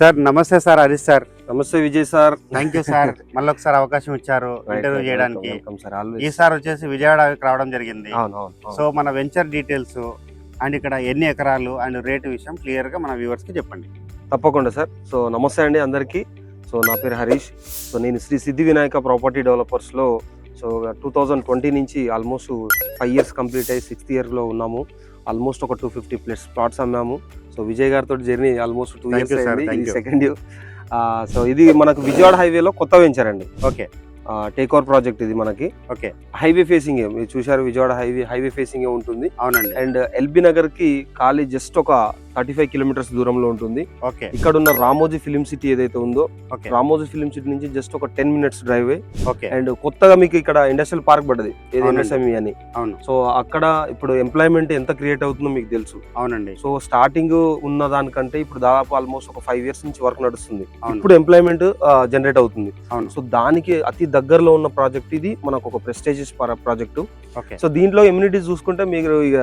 Sir నమస్తే sir Harish sir. నమస్తే Vijay sir. Thank you sir. మళ్ళీ ఒకసారి అవకాశం ఇచ్చారు ఇంటర్వ్యూ చేయడానికి. ఈసారి వచ్చేసి విజయవాడకి రావడం జరిగింది. సో మన వెంచర్ డీటెయిల్స్ అండ్ ఇక్కడ ఎన్ని ఎకరాలు అండ్ రేటు విషయం క్లియర్గా మన వ్యూవర్స్కి చెప్పండి. తప్పకుండా సార్. సో నమస్తే అండి అందరికీ. సో నా పేరు హరీష్. సో నేను శ్రీ సిద్ధి వినాయక ప్రాపర్టీ డెవలపర్స్లో సో టూ థౌజండ్ ట్వంటీ నుంచి ఆల్మోస్ట్ ఫైవ్ ఇయర్స్ కంప్లీట్ అయ్యి సిక్స్త్ ఇయర్లో ఉన్నాము. ఆల్మోస్ట్ ఒక టూ ఫిఫ్టీ ప్లస్ ప్లాట్స్ అమ్మాము. సో విజయ్ గారితో జర్నీ ఆల్మోస్ట్ టూ ఇయర్స్. అయింది. సెకండ్ ఇయర్ సో ఇది మనకు విజయవాడ హైవేలో కొత్త వెంచర్ అండి. ఓకే టేక్ ఓవర్ ప్రాజెక్ట్ ఇది మనకి. ఓకే హైవే ఫేసింగ్ మీరు చూశారు విజయవాడ హైవే హైవే ఫేసింగ్ ఉంటుంది. అవునండి. అండ్ ఎల్బీ నగర్కి ఖాళీ జస్ట్ ఒక థర్టీ ఫైవ్ కిలోమీటర్స్ దూరంలో ఉంటుంది. ఓకే. ఇక్కడ ఉన్న రామోజీ ఫిలిం సిటీ ఏదైతే ఉందో రామోజీ ఫిలిం సిటీ నుంచి జస్ట్ ఒక టెన్ మినిట్స్ డ్రైవే. ఓకే. అండ్ కొత్తగా మీకు ఇక్కడ ఇండస్ట్రియల్ పార్క్ పడ్డది ఏది అవునండి. ఎంఎస్ఎంఈ అని. అవును. సో అక్కడ ఇప్పుడు ఎంప్లాయ్మెంట్ ఎంత క్రియేట్ అవుతుందో మీకు తెలుసు. అవునండి. సో స్టార్టింగ్ ఉన్న దానికంటే ఇప్పుడు దాదాపు ఆల్మోస్ట్ ఒక ఫైవ్ ఇయర్స్ నుంచి వర్క్ నడుస్తుంది. ఇప్పుడు ఎంప్లాయ్మెంట్ జనరేట్ అవుతుంది. అవును. సో దానికి అతి దగ్గరలో ఉన్న ప్రాజెక్ట్ ఇది మనకు ఒక ప్రెస్టేజియస్ ప్రాజెక్టు. ఓకే. సో దీంట్లో ఇమ్యూనిటీస్ చూసుకుంటే మీరు ఇక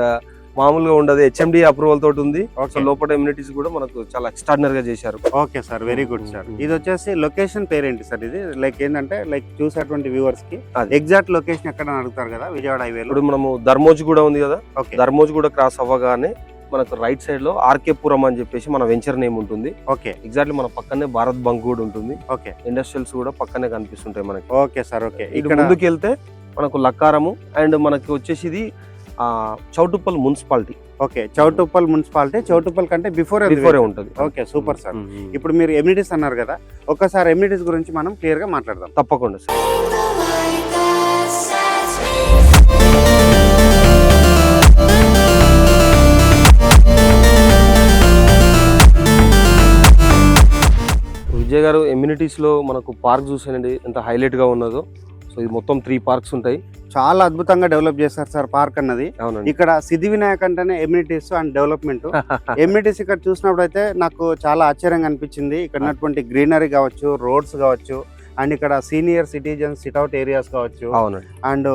మామూలుగా ఉండదు. హెచ్ఎండి అప్రూవల్ తోటి ఉంది. లోపల ఇమ్యూనిటీస్ కూడా మనకు చాలా ఎక్స్ట్రాడినరీ గా చేశారు. Okay sir very good sir. ఇది వచ్చేసి లొకేషన్ పేరేంటి సార్ ఇది లైక్ ఏంటంటే లైక్ చూసేటువంటి వ్యూవర్స్కి. ఎగ్జాక్ట్ లొకేషన్ ఎక్కడ అడుగుతారు కదా విజయవాడ హైవేలో ఇప్పుడు మనము ధర్మోజ్ కూడా ఉంది కదా. ధర్మోజ్ కూడా క్రాస్ అవ్వగానే మనకు రైట్ సైడ్లో ఆర్కే పురం అని చెప్పేసి మన వెంచర్ నేమ్ ఉంటుంది. ఓకే ఎగ్జాక్ట్లీ మన పక్కనే భారత్ బంక్ కూడా ఉంటుంది. ఓకే ఇండస్ట్రియల్స్ కూడా పక్కనే కనిపిస్తుంటాయి మనకి. ఓకే సార్ ఓకే ఇక్కడ ముందుకు వెళ్తే మనకు లక్కారము అండ్ మనకి వచ్చేసి ఇది Choutuppal municipality. Okay Choutuppal municipality. Choutuppal కంటే బిఫోర్ బిఫోరే ఉంటుంది. Okay super sir. ఇప్పుడు మీరు ఎమ్యూనిటీస్ అన్నారు కదా ఒక్కసారి ఎమ్యూనిటీస్ గురించి మనం క్లియర్గా మాట్లాడదాం. తప్పకుండా సార్. విజయ్ గారు ఎమ్యూనిటీస్లో మనకు పార్క్ చూసానండి ఎంత హైలైట్గా ఉన్నదో. సో ఇది మొత్తం త్రీ పార్క్స్ ఉంటాయి. చాలా అద్భుతంగా డెవలప్ చేస్తారు సార్ పార్క్ అన్నది. ఇక్కడ సిద్ధి వినాయక్ అంటేనే ఎమ్యూనిటీస్ అండ్ డెవలప్మెంట్. ఎమ్యూనిటీస్ ఇక్కడ చూసినప్పుడు అయితే నాకు చాలా ఆశ్చర్యంగా అనిపించింది. ఇక్కడ ఉన్నటువంటి గ్రీనరీ కావచ్చు రోడ్స్ కావచ్చు అండ్ ఇక్కడ సీనియర్ సిటిజన్స్ సిట్అవుట్ ఏరియాస్ కావచ్చు. అవునండి. అండ్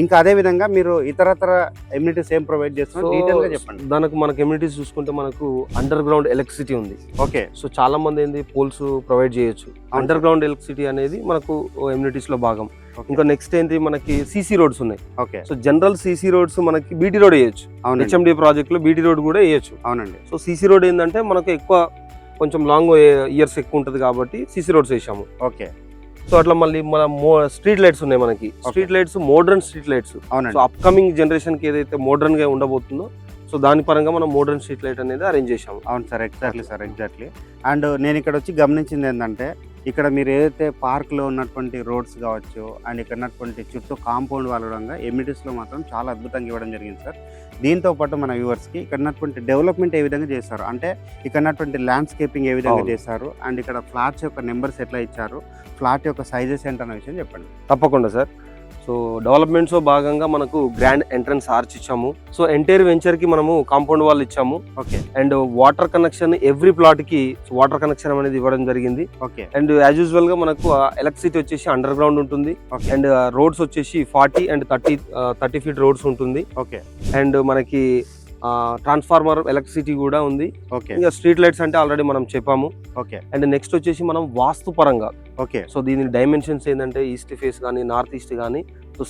ఇంకా అదే విధంగా మీరు ఇతరతర ఎమ్యూనిటీస్ ఏం ప్రొవైడ్ చేస్తున్నారు సో డీటెయిల్గా చెప్పండి. దానికి మనకు ఎమ్యూనిటీస్ చూసుకుంటే మనకు అండర్ గ్రౌండ్ ఎలక్ట్రిసిటీ ఉంది. ఓకే. సో చాలా మంది ఏంది పోల్స్ ప్రొవైడ్ చేయొచ్చు. అండర్ గ్రౌండ్ ఎలక్ట్రిసిటీ అనేది మనకు ఎమ్యూనిటీస్లో భాగం. ఇంకా నెక్స్ట్ ఏంటి మనకి సీసీ రోడ్స్ ఉన్నాయి. Okay so general CC roads మనకి బీటీ రోడ్ వేయచ్చు. హెచ్ఎండి ప్రాజెక్ట్లో బీటీ రోడ్ కూడా వేయచ్చు. అవునండి. సో సీసీ రోడ్ ఏంటంటే మనకు ఎక్కువ కొంచెం లాంగ్ ఇయర్స్ ఎక్కువ ఉంటుంది కాబట్టి సీసీ రోడ్స్ వేసాము ఓకే సో అట్లా మళ్ళీ మన స్ట్రీట్ లైట్స్ ఉన్నాయి మనకి. Street lights modern street lights so upcoming జనరేషన్కి ఏదైతే మోడర్న్గా ఉండబోతుందో సో దాని పరంగా మనం మోడర్న్ స్ట్రీట్ లైట్ అనేది అరేంజ్ చేసాము అవును sir exactly sir exactly and నేను ఇక్కడ వచ్చి గమనించింది ఏంటంటే ఇక్కడ మీరు ఏదైతే park లో ఉన్నటువంటి రోడ్స్ కావచ్చు అండ్ ఇక్కడ ఉన్నటువంటి చుట్టూ కాంపౌండ్ వాళ్ళడంగా ఎమ్యూనిటీస్లో మాత్రం చాలా అద్భుతంగా ఇవ్వడం జరిగింది సార్. దీంతో పాటు మన వ్యూవర్స్కి ఇక్కడ ఉన్నటువంటి డెవలప్మెంట్ ఏ విధంగా చేశారు అంటే ఇక్కడ ఉన్నటువంటి ల్యాండ్స్కేపింగ్ ఏ విధంగా. చేశారు అండ్ ఇక్కడ ఫ్లాట్స్ యొక్క నెంబర్స్ ఎట్లా ఇచ్చారు? ఫ్లాట్ యొక్క సైజెస్ ఏంటన్న విషయం చెప్పండి. తప్పకుండా సార్. సో డెవలప్మెంట్స్లో భాగంగా మనకు గ్రాండ్ ఎంట్రన్స్ ఆర్చ్ ఇచ్చాము. సో ఎంటైర్ వెంచర్కి మనము కాంపౌండ్ వాల్ ఇచ్చాము. Okay and water connection every ప్లాట్కి water connection అనేది ఇవ్వడం జరిగింది. ఓకే అండ్ యాజ్ యూజువల్గా మనకు ఎలక్ట్రిసిటీ వచ్చేసి అండర్ గ్రౌండ్ ఉంటుంది అండ్ రోడ్స్ వచ్చేసి forty and thirty thirty feet roads ఉంటుంది. ఓకే అండ్ మనకి ట్రాన్స్ఫార్మర్ ఎలక్ట్రిసిటీ కూడా ఉంది. ఓకే. ఇంకా స్ట్రీట్ లైట్స్ అంటే ఆల్రెడీ మనం చెప్పాము. ఓకే. అండ్ నెక్స్ట్ వచ్చేసి మనం వాస్తు పరంగా. ఓకే. సో దీని డైమెన్షన్స్ ఏంటంటే ఈస్ట్ ఫేస్ కానీ నార్త్ ఈస్ట్ కానీ సో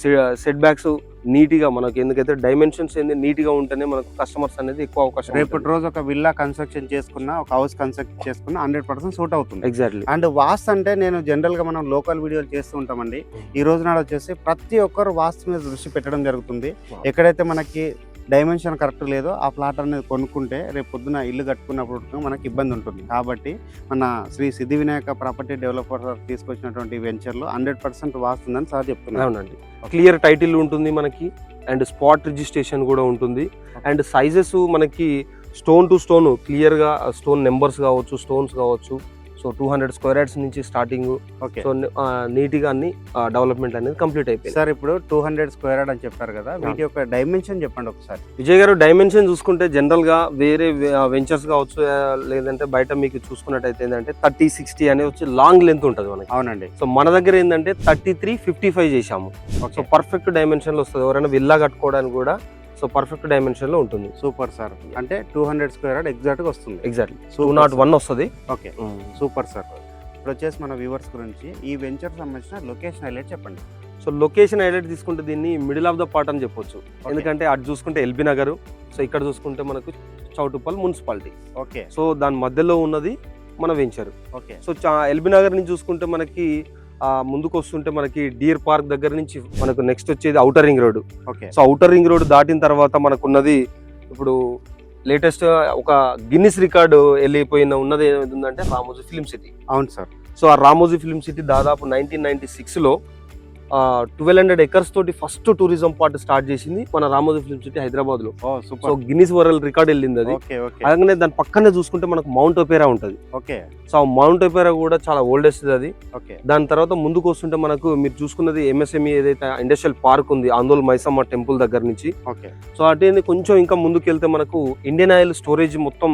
సెట్ బ్యాక్స్ నీట్గా మనకి ఎందుకైతే డైమెన్షన్స్ ఏంది నీట్గా ఉంటేనే మనకు కస్టమర్స్ అనేది ఎక్కువ అవకాశం రేపటి రోజు ఒక విల్లా కన్స్ట్రక్షన్ చేసుకున్న ఒక హౌస్ కన్స్ట్రక్ట్ చేసుకున్న హండ్రెడ్ పర్సెంట్ సూట్ అవుతుంది. ఎగ్జాక్ట్లీ అండ్ వాస్తు అంటే నేను జనరల్గా మనం లోకల్ వీడియోలు చేస్తూ ఉంటామండి. ఈ రోజు నాడు వచ్చేసి ప్రతి ఒక్కరు వాస్తు మీద దృష్టి పెట్టడం జరుగుతుంది. ఎక్కడైతే మనకి డైమెన్షన్ కరెక్ట్ లేదో ఆ ప్లాట్ అనేది కొనుక్కుంటే రేపు పొద్దున ఇల్లు కట్టుకున్నప్పుడు మనకి ఇబ్బంది ఉంటుంది. కాబట్టి మన శ్రీ సిద్ధి వినాయక ప్రాపర్టీ డెవలపర్ తీసుకొచ్చినటువంటి వెంచర్లో హండ్రెడ్ పర్సెంట్ వాస్తుందని సార్ చెప్తున్నారు. అవునండి. క్లియర్ టైటిల్ ఉంటుంది మనకి అండ్ స్పాట్ రిజిస్ట్రేషన్ కూడా ఉంటుంది. అండ్ సైజెస్ మనకి స్టోన్ టు స్టోన్ క్లియర్గా స్టోన్ నెంబర్స్ కావచ్చు స్టోన్స్ కావచ్చు so two hundred square yards నుంచి స్టార్టింగ్. ఓకే. సో నీట్గా అన్ని డెవలప్మెంట్ అనేది కంప్లీట్ అయిపోయింది. సార్ ఇప్పుడు టూ హండ్రెడ్ స్క్వేర్ యార్డ్ అని చెప్పారు కదా వీటి యొక్క డైమెన్షన్ చెప్పండి ఒకసారి. విజయ్ గారు డైమెన్షన్ చూసుకుంటే జనరల్గా వేరే వెంచర్స్ కావచ్చు లేదంటే బయట మీకు చూసుకున్నట్టయితే ఏంటంటే థర్టీ సిక్స్టీ అనేది వచ్చి లాంగ్ లెంత్ ఉంటుంది మనకి. అవునండి. సో మన దగ్గర ఏంటంటే థర్టీ త్రీ ఫిఫ్టీ ఫైవ్ చేసాము సో పర్ఫెక్ట్ డైమెన్షన్లో వస్తుంది. ఎవరైనా విల్లా కట్టుకోవడానికి కూడా సో పర్ఫెక్ట్ డైమెన్షన్లో ఉంటుంది. సూపర్ సార్ అంటే టూ హండ్రెడ్ స్క్వేర్ యార్డ్ ఎగ్జాక్ట్గా వస్తుంది. Exactly two not. వన్ వస్తుంది. ఓకే సూపర్ సార్ ఇప్పుడు వచ్చేసి మన వ్యూవర్స్ గురించి ఈ వెంచర్ సంబంధించిన లొకేషన్ హైలైట్ చెప్పండి. సో లొకేషన్ హైలైట్ తీసుకుంటే దీన్ని మిడిల్ ఆఫ్ ద పార్ట్ అని చెప్పొచ్చు. ఎందుకంటే అటు చూసుకుంటే ఎల్బీ నగర్ సో ఇక్కడ చూసుకుంటే మనకు చౌటుప్పల్ మున్సిపాలిటీ. ఓకే సో దాని మధ్యలో ఉన్నది మన venture okay so LB Nagar నుంచి చూసుకుంటే మనకి ముందుకు వస్తుంటే మనకి డియర్ పార్క్ దగ్గర నుంచి మనకు నెక్స్ట్ వచ్చేది outer ring road. Okay. So outer ring road దాటిన తర్వాత మనకున్నది ఇప్పుడు లేటెస్ట్ ఒక గిన్నిస్ రికార్డు వెళ్ళిపోయిన ఉన్నది ఏముందంటే రామోజీ ఫిల్మ్ సిటీ. అవును సార్. సో ఆ రామోజీ ఫిల్మ్ సిటీ దాదాపు నైన్టీన్ నైన్టీ సిక్స్లో ట్వెల్వ్ హండ్రెడ్ ఎకర్స్ తోటి ఫస్ట్ టూరిజం పార్ట్ స్టార్ట్ చేసింది మన రామోజీ ఫిల్మ్ సిటీ హైదరాబాద్లో సో గిన్నిస్ వరల్డ్ రికార్డ్ వెళ్ళింది అది. అలాగే దాని పక్కనే చూసుకుంటే మనకు మౌంట్ ఒపేరా ఉంటుంది. ఓకే. సో మౌంట్ ఒపేరా కూడా చాలా ఓల్డెస్ట్ అది. దాని తర్వాత ముందుకు వస్తుంటే మనకు మీరు చూసుకున్నది ఎంఎస్ఎంఈ ఏదైతే ఇండస్ట్రియల్ పార్క్ ఉంది ఆందోళన మైసమ్మ టెంపుల్ దగ్గర నుంచి. సో అటే కొంచెం ఇంకా ముందుకు వెళ్తే మనకు ఇండియన్ ఆయిల్ స్టోరేజ్ మొత్తం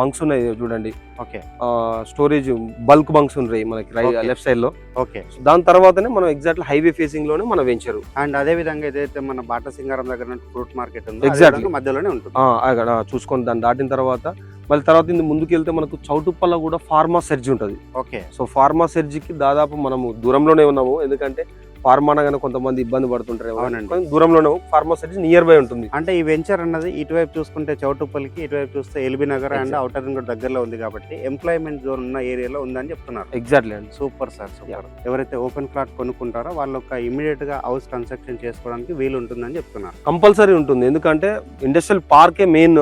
బంక్స్ ఉన్నాయి చూడండి. ఓకే. స్టోరేజ్ బల్క్ బంక్స్ ఉన్నాయి మనకి. లెఫ్ట్ సైడ్లో. దాని తర్వాతనే మనం ఎగ్జాక్ట్ హైవే ఫేసింగ్లోనే మనం వెంచరు అండ్ అదే విధంగా ఏదైతే మన బాట సింగారం దగ్గర ఫ్రూట్ మార్కెట్ ఉందో. విధంగా మధ్యలోనే ఉంటుంది. అక్కడ చూసుకొని దాన్ని దాటిన తర్వాత మళ్ళీ తర్వాత ఇది ముందుకు వెళ్తే మనకు చౌటుప్పల్ల కూడా ఫార్మా సెర్జీ ఉంటుంది. ఓకే. సో ఫార్మా సెర్జీకి దాదాపు మనము దూరంలోనే ఉన్నాము. ఎందుకంటే ఫార్మా అనగానే కొంతమంది ఇబ్బంది పడుతుంటారు అవునండి. కానీ దూరంలోనే ఫార్మా సెర్జీ నియర్ బై ఉంటుంది. అంటే ఈ వెంచర్ అన్నది ఇటువైపు చూసుకుంటే చౌటుప్పల్కి ఇటువైపు చూస్తే LB Nagar and. Outer ring దగ్గరలో ఉంది కాబట్టి ఎంప్లాయ్మెంట్ జోన్ ఉన్న ఏరియాలో ఉందని చెప్తున్నారు. ఎగ్జాక్ట్లీ అండి. సూపర్ సార్ సూపర్ ఎవరైతే ఓపెన్ ప్లాట్ కొనుక్కుంటారో వాళ్ళు ఒక ఇమీడియట్గా హౌస్ కన్స్ట్రక్షన్ చేసుకోవడానికి వీలు ఉంటుందని చెప్తున్నారు. కంపల్సరీ ఉంటుంది. ఎందుకంటే ఇండస్ట్రియల్ పార్కే మెయిన్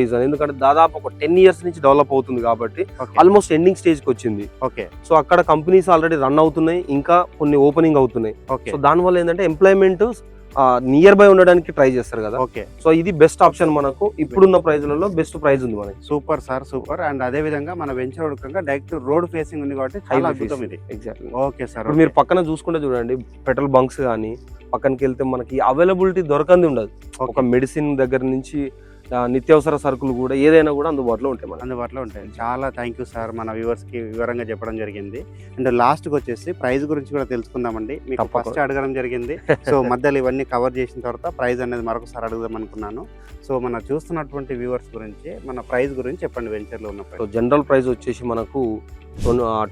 రీజన్ ఎందుకంటే దాదాపు ఒక టెన్ ఇయర్స్ నుంచి డెవలప్ అవుతుంది కాబట్టి ఆల్మోస్ట్ ఎండింగ్ స్టేజ్కి వచ్చింది. ఓకే సో అక్కడ కంపెనీస్ ఆల్రెడీ రన్ అవుతున్నాయి. ఇంకా కొన్ని ఓపెనింగ్ అవుతున్నాయి. సో దానివల్ల ఏంటంటే ఎంప్లాయ్మెంట్ నియర్ బై ఉండడానికి ట్రై చేస్తారు కదా. ఓకే సో ఇది బెస్ట్ ఆప్షన్ మనకు. ఇప్పుడున్న ప్రైజ్లలో బెస్ట్ ప్రైజ్ ఉంది మనకి. సూపర్ సార్ సూపర్ అండ్ అదే విధంగా మన వెంచర్ ఉడకంగా డైరెక్ట్ రోడ్ ఫేసింగ్ ఉంది కాబట్టి చాలా అద్భుతం ఇది. ఎగ్జాక్ట్లీ ఓకే సార్ మీరు పక్కన చూసుకుంటే చూడండి పెట్రోల్ బంక్స్ కానీ పక్కనకి వెళ్తే మనకి అవైలబిలిటీ దొరకంది ఉండదు. ఒక మెడిసిన్ దగ్గర నుంచి నిత్యావసర సరుకులు కూడా ఏదైనా కూడా అందుబాటులో ఉంటాయి మనకి. అందుబాటులో ఉంటాయి. చాలా థ్యాంక్ యూ సార్ మన వ్యూవర్స్కి వివరంగా చెప్పడం జరిగింది. అండ్ లాస్ట్కి వచ్చేసి ప్రైస్ గురించి కూడా తెలుసుకుందామండి. మీకు తప్పకుండా. ఫస్ట్ అడగడం జరిగింది. సో మధ్యలో ఇవన్నీ కవర్ చేసిన తర్వాత ప్రైస్ అనేది మరొకసారి అడుగుదాం అనుకున్నాను. సో మన చూస్తున్నటువంటి వ్యూవర్స్ గురించి మన ప్రైస్ గురించి చెప్పండి వెంచర్లో ఉన్న సో ప్రైస్ జనరల్ ప్రైస్ వచ్చేసి మనకు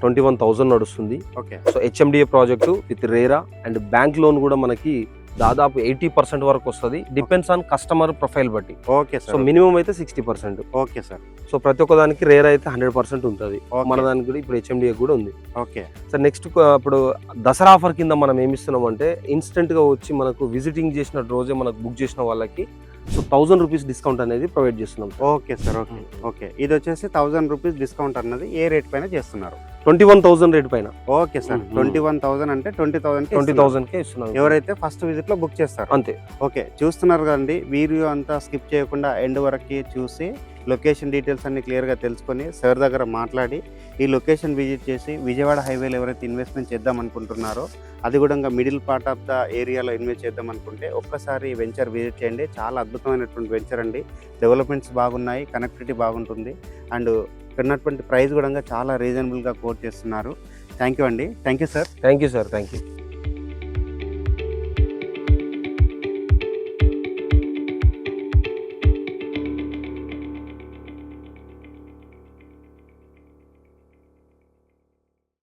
ట్వంటీ వన్ థౌసండ్ నడుస్తుంది. Okay so HMDA project with RERA and bank loan కూడా మనకి దాదాపు ఎయిటీ పర్సెంట్ వరకు వస్తుంది. డిపెండ్స్ ఆన్ కస్టమర్ ప్రొఫైల్ బట్టి. ఓకే సో సార్ మినిమం అయితే sixty percent okay sir. So ప్రతి ఒక్క దానికి రేర్ అయితే హండ్రెడ్ పర్సెంట్ ఉంటుంది. మన దానికి కూడా ఇప్పుడు హెచ్ఎండిఏ కూడా ఉంది. ఓకే. సో నెక్స్ట్ ఇప్పుడు దసరా ఆఫర్ కింద మనం ఏమి ఇస్తున్నాం అంటే ఇన్స్టెంట్గా వచ్చి మనకు విజిటింగ్ చేసిన రోజే మనకు బుక్ చేసిన వాళ్ళకి సో థౌసండ్ రూపీస్ డిస్కౌంట్ అనేది ప్రొవైడ్ చేస్తున్నాం ఓకే సార్ ఓకే ఓకే. ఇది వచ్చేసి థౌసండ్ రూపీస్ డిస్కౌంట్ అన్నది ఏ రేట్ పైన చేస్తున్నారు? ట్వంటీ వన్ థౌసండ్ రేట్ పైన. Okay sir. Twenty one thousand అంటే ట్వంటీ థౌసండ్ ట్వంటీ థౌసండ్ కే ఇస్తున్నాం. ఎవరైతే ఫస్ట్ విజిట్లో బుక్ చేస్తారు. అంతే. ఓకే చూస్తున్నారు కదండి వీడియో అంతా స్కిప్ చేయకుండా ఎండ్ వరకు చూసి లొకేషన్ డీటెయిల్స్ అన్ని క్లియర్గా తెలుసుకొని సార్ దగ్గర మాట్లాడి ఈ లొకేషన్ విజిట్ చేసి విజయవాడ హైవేలో ఎవరైతే ఇన్వెస్ట్మెంట్ చేద్దాం అనుకుంటున్నారో అది కూడా ఇంకా మిడిల్ పార్ట్ ఆఫ్ ద ఏరియాలో ఇన్వెస్ట్ చేద్దాం అనుకుంటే ఒక్కసారి వెంచర్ విజిట్ చేయండి. చాలా అద్భుతమైనటువంటి వెంచర్ అండి. డెవలప్మెంట్స్ బాగున్నాయి కనెక్టివిటీ బాగుంటుంది. అండ్ ఉన్నటువంటి ప్రైస్ కూడా చాలా రీజనబుల్గా కోట్ చేస్తున్నారు. థ్యాంక్ యూ అండి. Thank you sir thank you sir thank you